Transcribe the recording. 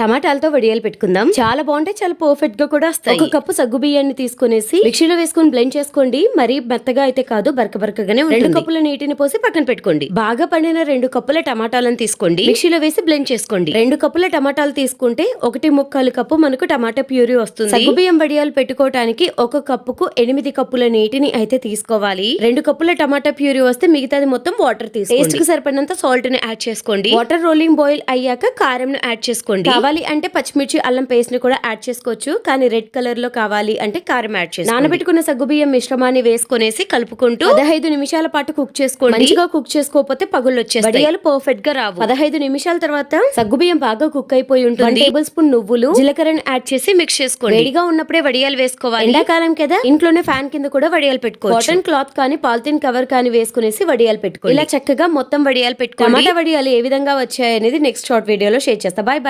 టమాటాలతో వడియాలు పెట్టుకుందాం. చాలా బాగుంటాయి చాలా పర్ఫెక్ట్గా కూడా వస్తాయి. ఒక కప్పు సగ్గు బియ్యాన్ని తీసుకునేసి మిక్సీలో వేసుకొని బ్లెండ్ చేసుకోండి. మరి మెత్తగా అయితే కాదు బరక బరకగానే. రెండు కప్పుల నీటిని పోసి పక్కన పెట్టుకోండి. బాగా పండిన రెండు కప్పుల టమాటాలను తీసుకోండి. మిక్సీలో వేసి బ్లెండ్ చేసుకోండి. రెండు కప్పుల టమాటాలు తీసుకుంటే ఒకటి ముక్కాలు కప్పు మనకు టమాటా ప్యూరీ వస్తుంది. సగ్గు బియ్యం వడియాలు పెట్టుకోవటానికి ఒక కప్పుకు ఎనిమిది కప్పుల నీటిని అయితే తీసుకోవాలి. రెండు కప్పుల టమాటా ప్యూరీ వస్తే మిగతాది మొత్తం వాటర్ తీసుకోండి. టేస్ట్కి సరిపడినంత సాల్ట్ని యాడ్ చేసుకోండి. వాటర్ రోలింగ్ బాయిల్ అయ్యాక కారం ను యాడ్ చేసుకోండి కావాలి అంటే పచ్చిమిర్చి అల్లం పేస్ట్ని కూడా యాడ్ చేసుకోవచ్చు. కానీ రెడ్ కలర్లో కావాలి అంటే కారం యాడ్ చేసుకోండి. నానబెట్టుకున్న సగ్గుబియ్యం మిశ్రమాన్ని వేసుకొనేసి కలుపుకుంటూ పదహైదు నిమిషాల పాటు కుక్ చేసుకోండి. మంచిగా కుక్ చేసుకోకపోతే పగుళ్ళు వచ్చేస్తాయి. వడియాలు పర్ఫెక్ట్గా రావు. పదహైదు నిమిషాల తర్వాత సగ్గుబియ్యం బాగా కుక్ అయిపోయి ఉంటుంది. టేబుల్ స్పూన్ నువ్వులు జీలకర్రను యాడ్ చేసి మిక్స్ చేసుకోండి. వేడిగా ఉన్నప్పుడే వడియాలు వేసుకోవాలి. ఎండాకాలం కదా ఇంట్లోనే ఫ్యాన్ కింద కూడా వడియాలు పెట్టుకోవచ్చు. కాటన్ క్లాత్ కానీ పాలిథిన్ కవర్ కానీ వేసుకునేసి వడియాలు పెట్టుకోండి. ఇలా చక్కగా మొత్తం వడియాలు పెట్టుకోండి. టమాటా వడియాలు ఏ విధంగా వచ్చాయి అనేది నెక్స్ట్ షార్ట్ వీడియోలో షేర్ చేస్తా. బాయ్